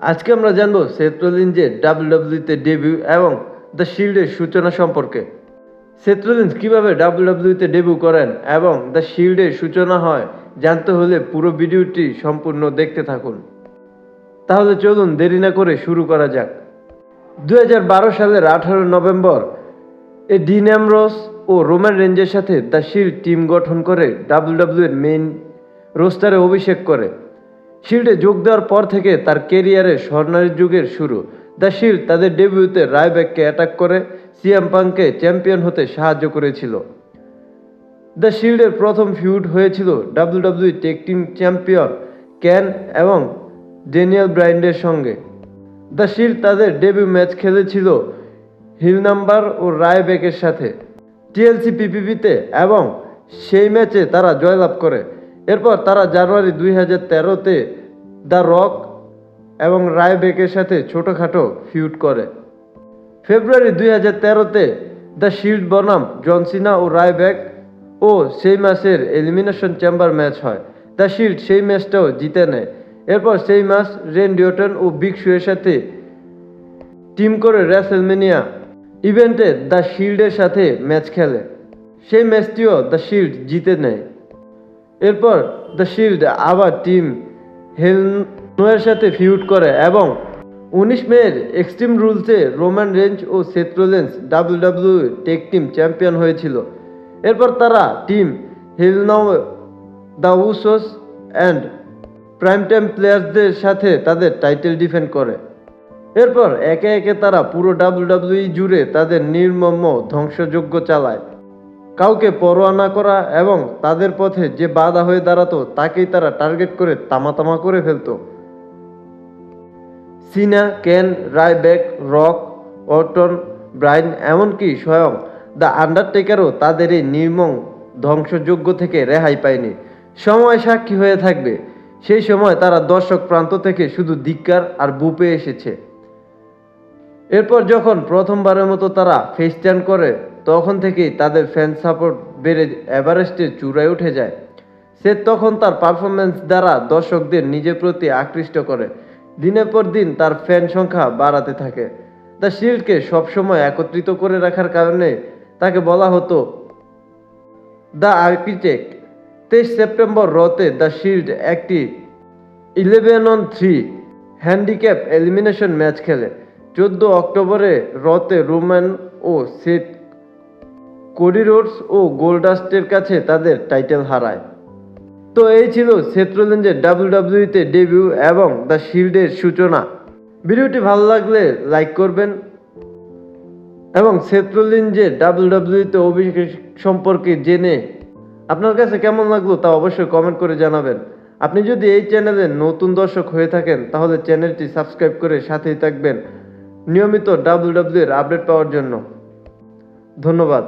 আজকে আমরা জানব সেথ রোলিন্সের ডাব্লিউডাব্লিউতে ডেবিউ এবং দ্য শিল্ডের সূচনা সম্পর্কে। সেথ কীভাবে ডাব্লিউডাব্লিউতে ডেবিউ করেন এবং দ্য শিল্ডের সূচনা হয় জানতে হলে পুরো ভিডিওটি সম্পূর্ণ দেখতে থাকুন। তাহলে চলুন দেরি না করে শুরু করা যাক। দু হাজার বারো সালের আঠারো নভেম্বর এ ডিন অ্যামরস ও রোমান রেঞ্জের সাথে দ্য শিল্ড টিম গঠন করে ডাব্লিউডাব্লিউ এর মেইন রোস্টারে অভিষেক করে। শিল্ডে যোগ দেওয়ার পর থেকে তার কেরিয়ারে স্বর্ণালী যুগের শুরু। দ্য শিল্ড তাদের ডেবিউতে রায়ব্যাককে অ্যাটাক করে সিএম পাংকে চ্যাম্পিয়ন হতে সাহায্য করেছিল। দ্য শিল্ডের প্রথম ফিউড হয়েছিল WWE tag team champion Kane এবং ড্যানিয়েল ব্রাইন্ডের সঙ্গে। দ্য শিল্ড তাদের ডেবিউ ম্যাচ খেলেছিল হিল নাম্বার ও রায়বেকের সাথে। টিএলসি পিপিপিতে এবং সেই ম্যাচে তারা জয়লাভ করে। এরপর তারা জানুয়ারি দুই হাজার তেরোতে দ্য রক এবং রায়বেকের সাথে ছোটোখাটো ফিউট করে। ফেব্রুয়ারি দুই হাজার তেরোতে দ্য শিল্ড বনাম জনসিনা ও রায়ব্যাক ও সেই মাসের এলিমিনেশন চেম্বার ম্যাচ হয়। দ্য শিল্ড সেই ম্যাচটাও জিতে নেয়। এরপর সেই ম্যাচ রেন ডিওটন ও বিগ শুয়ের সাথে টিম করে র্যাসেলমেনিয়া ইভেন্টে দ্য শিল্ডের সাথে ম্যাচ খেলে। সেই ম্যাচটিও দ্য শিল্ড জিতে নেয়। এরপর দ্য শিল্ড আবার টিম হেলনোয়ের সাথে ফিউট করে এবং উনিশ মেয়ের এক্সট্রিম রুলসে রোমান রেঞ্জ ও Seth Rollins WWE tag team champion হয়েছিল। এরপর তারা team Hell No the Usos and prime time প্লেয়ার্সদের সাথে তাদের টাইটেল ডিফেন্ড করে। এরপর একে একে তারা পুরো ডাব্লিউডাব্লিউ জুড়ে তাদের নির্মম ধ্বংসযজ্ঞ চালায়। কাউকে পরোয়া না করা এবং তাদের পথে যে বাধা হয়ে দাঁড়াতো, তাকেই তারা টার্গেট করে তামাতামা করে ফেলতো। সিনা, কেন রায়বেক রক অর্টন ব্রাইন এমনকি স্বয়ং দ্য আন্ডারটেকারও তাদের এই নির্মম ধ্বংসযোগ্য থেকে রেহাই পায়নি। সময় সাক্ষী হয়ে থাকবে। সেই সময় তারা দর্শক প্রান্ত থেকে শুধু ধিক্কার আর বুপে এসেছে। এরপর যখন প্রথমবারের মতো তারা ফেস করে তখন থেকেই তাদের ফ্যান সাপোর্ট বেড়ে এভারেস্টের চূড়ায় উঠে যায়। সে তখন তার পারফরমেন্স দ্বারা দর্শকদের নিজের প্রতি আকৃষ্ট করে। দিনের পর দিন তার ফ্যান সংখ্যা বাড়াতে থাকে। দ্য শিল্ডকে সবসময় একত্রিত করে রাখার কারণে তাকে বলা হতো দ্য আর্কিটেক্ট। তেইশ সেপ্টেম্বর রতে দ্য শিল্ড একটি eleven on three handicap elimination match খেলে। চোদ্দ অক্টোবরে রতে রোমান ও সেট রোডস ও গোল্ডাস্টের কাছে তাদের টাইটেল হারায়। তো এই ছিল সেত্রলেঞ্জের ডাব্লিউডাব্লিউতে ডেবিউ এবং দ্য শিল্ডের সূচনা। ভিডিওটি ভালো লাগলে লাইক করবেন এবং সেত্রলিঞ্জের ডাব্লিউডাব্লিউতে অভিষেক সম্পর্কে জেনে আপনার কাছে কেমন লাগল তা অবশ্যই কমেন্ট করে জানাবেন। আপনি যদি এই চ্যানেলে নতুন দর্শক হয়ে থাকেন, তাহলে চ্যানেলটি সাবস্ক্রাইব করে সাথেই থাকবেন নিয়মিত ডাব্লিউডাব্লিউ এর আপডেট পাওয়ার জন্য। ধন্যবাদ।